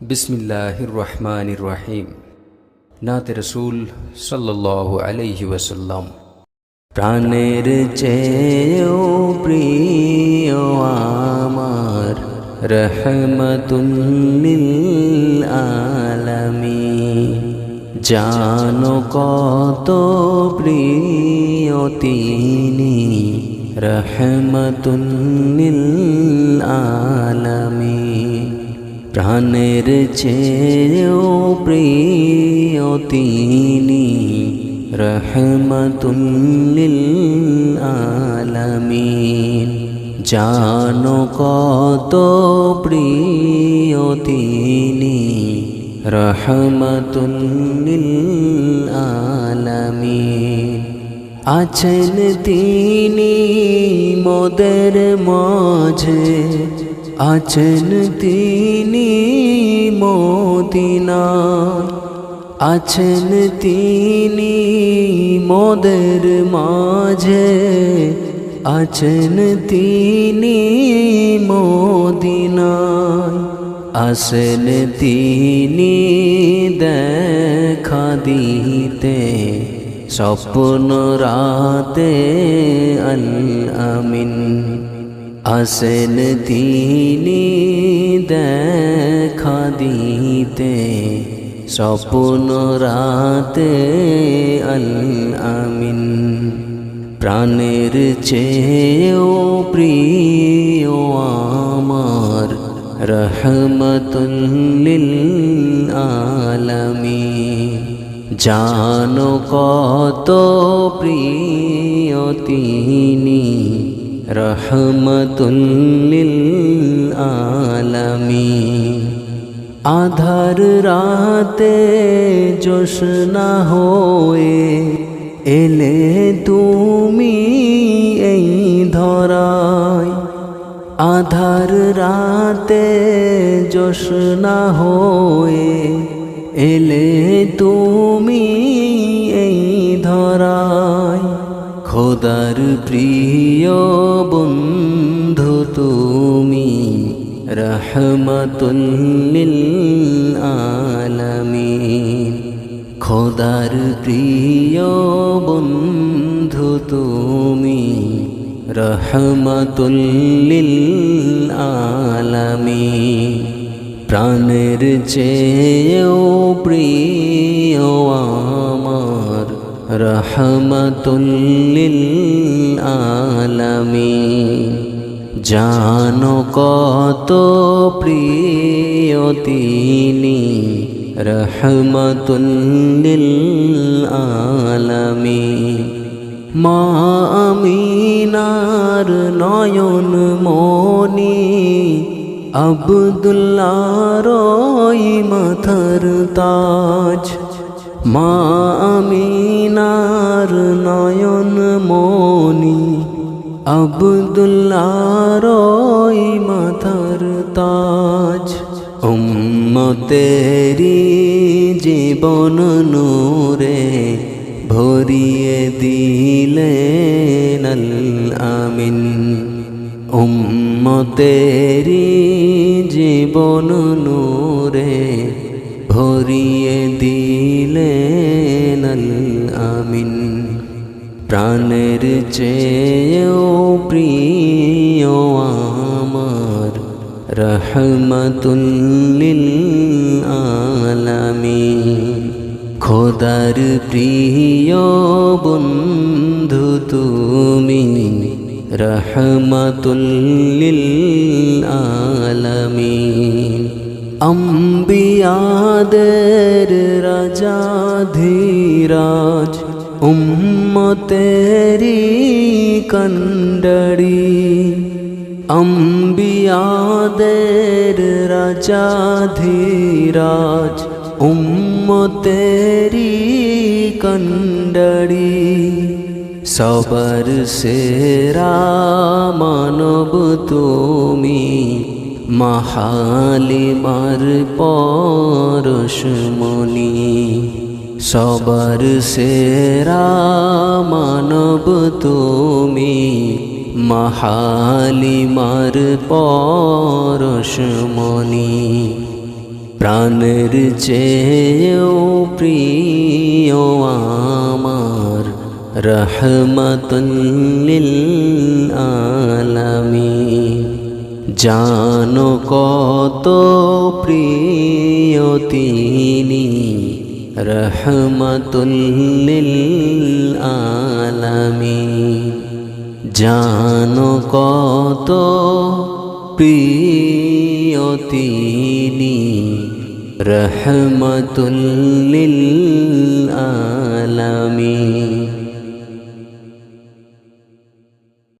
বিসমিল্লাহির রহমানির রহিম নাতে রসুল সাল্লাহ আলাইহি ওয়াসাল্লাম। প্রাণের চেয়েও প্রিয় আমার রহমতুল্লিল আলমী জানো কত প্রিয় তিনি রহমতুল্লিল আলমী প্রাণের চেয়েও প্রিয় তিনি রহমতুল্লিল আলমিন জানো কত প্রিয় তিনি রহমতুল্লিল আলমিন আছেন তিনি মোদের মাঝে আছেন তিনি মদিনা। আছেন তিনি মোদের মাঝে। আছেন তিনি মদিনায় আসেন তিনি দেখা দিতে। স্বপ্ন রাতে আল আমিন। আসেন তিনি দেখা দিতে, স্বপ্ন রাতে আল আমিন প্রাণের চেয়েও প্রিয় আমার রহমতুল্লিল আলমী জানো কত প্রিয় তিনি রহমতুল্লিল আলমী। আধার রাতে জোসনা হয়ে এলে তুমি এই ধরায়। আধার রাতে জোসনা হয়ে এলে তুমি খোদার প্রিয় বন্ধু তুমি রহমতুল্লিল আলমিন। খোদার প্রিয় বন্ধু তুমি রহমতুল্লিল আলমিন। প্রাণের চেয়েও প্রিয় আমার রহমতুল্লিল আলমিন জানো কত প্রিয় তিনি রহমতুল্লিল আলমিন মা আমিনার নয়ন মনি আবদুল্লার মাথার তাজ। মা আমিনার নয়ন মনি আবদুল্লার মাথার তাজ। উম্মতেরি জীবন নূরে ভরিয়ে দিলেন আমিন। উম্মতেরি জীবন প্রাণের চেয়েও প্রিয় আমার রহমতুল্লিল আলমিন। খোদার প্রিয় বন্ধু তুমি রহমতুল্লিল আলমিন। অম্বিয়াদের রাজা ধীরাজ উম্মতেরি কন্ডড়ি অম্বিয়াদের রাজা ধীরাজ উম্মতেরি কন্ডড়ি সবর সেরা মানব তুমি মহালিমার পরশমণি। সবার সেরা মানব তুমি, মহালিমার পরশমণি প্রাণের চেয়েও প্রিয় আমার, রহমতুল্লিল আলামিন জানো কত প্রিয় তিনি রহমতুল্লিল আলামিন। জানো কত প্রিয় তিনি। রহমতুল্লিল আলামিন।